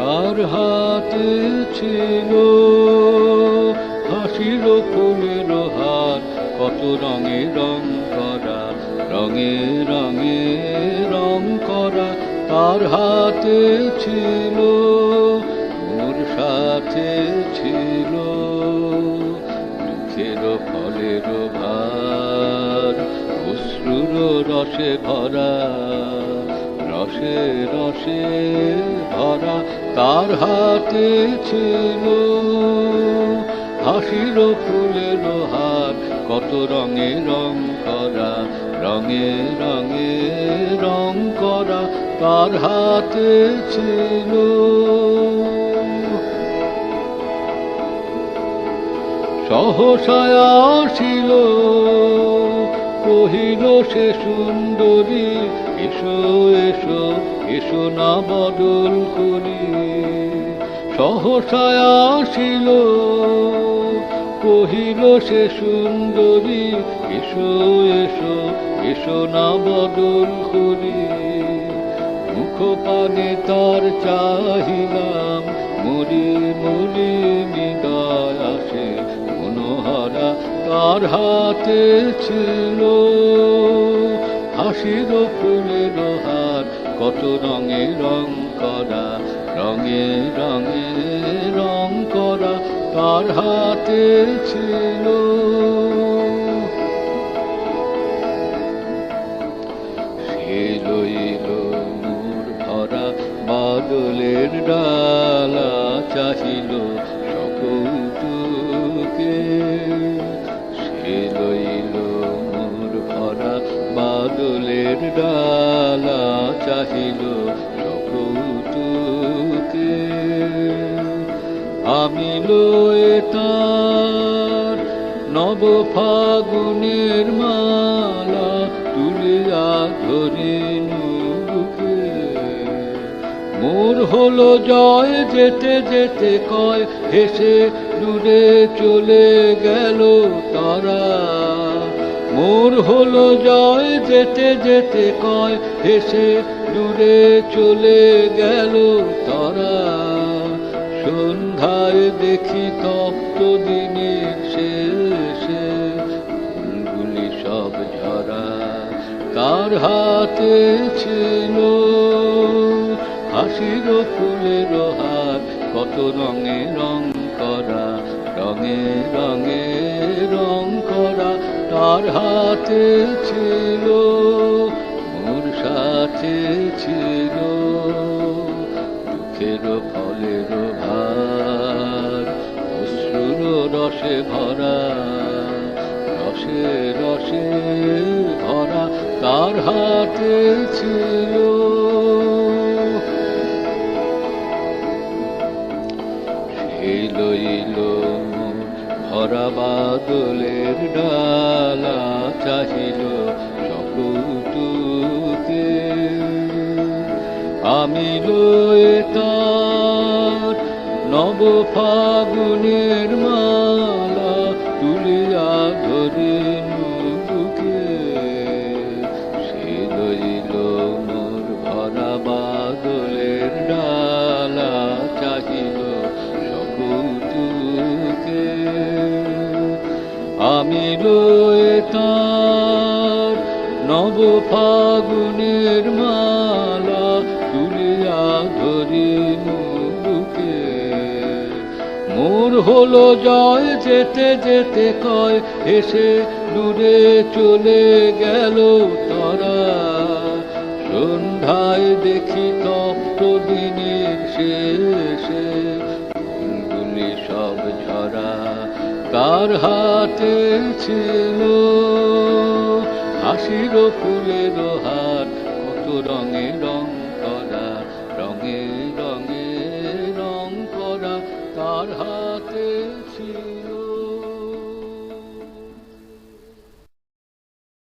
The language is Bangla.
তার হাতে ছিল হাসির ফুলের হাত কত রঙে রং করা, রঙে রঙে রং করা তার হাতে ছিল। মোর সাথে ছিল দুঃখের ফলের ভার, অশ্রুর রসে ভরা। রসে রসে ভরা তার হাতে ছিল। হাসির ফুলের হার কত রঙে রং করা, রঙে রঙে রং করা তার হাতে ছিল। সহসায় আসিল কহিল, সে সুন্দরী, এসো এসো এসো না বদল করি। সহসায় আসিল, কহিল, সে সুন্দরী, এসো এসো এসো না বদল করি। মুখ পানে তার চাহিলাম মরি মরি হৃদয় আসে তার হাতে ছিল হাসির ফুলের হার কত রঙে রং করা, রঙে রঙে রং করা তার হাতে ছিল। সে লইল মোর ভরা বাদলের ডালা, চাহিল চাহিল সকৌতুকে আমি লয়ে তার নব ফাগুনের মালা তুলিয়া ধরে বুকে মোর হলো জয়, যেতে যেতে কয়, হেসে দূরে চলে গেল তারা। মোর হলো জয়, যেতে যেতে কয় হেসে দূরে চলে গেল তারা। সন্ধ্যায় দেখি তপ্ত দিনের শেষে ফুলগুলি সব ঝরা। তার হাতে ছিল হাসির ফুলের হাত কত রঙে রং করা, রঙে রঙে রং করা। তার হাতে ছিল মোর সাথে ছিল। দুঃখের ফলের ভার, অশ্রুর রসে ভরা, রসে রসে ভরা তার হাতে ছিল। সে লইল ভরা বাদলের ডালা চাহিল সকৌতুকে আমি লয়ে তার নব ফাগুনের মালা তুলিয়া ধরিনু বুকে আমি লয়ে তার নব ফাগুনের মালা তুলিয়া ধরিনু বুকে মোর হলো জয় যেতে যেতে কয় এসে দূরে চলে গেল তারা। সন্ধ্যায় দেখি তপ্ত দিনের শেষে ফুলগুলি সব ঝরা। তার হাতে ছিল হাসির ফুলের হাত কত রঙে রং করা, রঙে রঙে রং করা তার হাতে ছিল।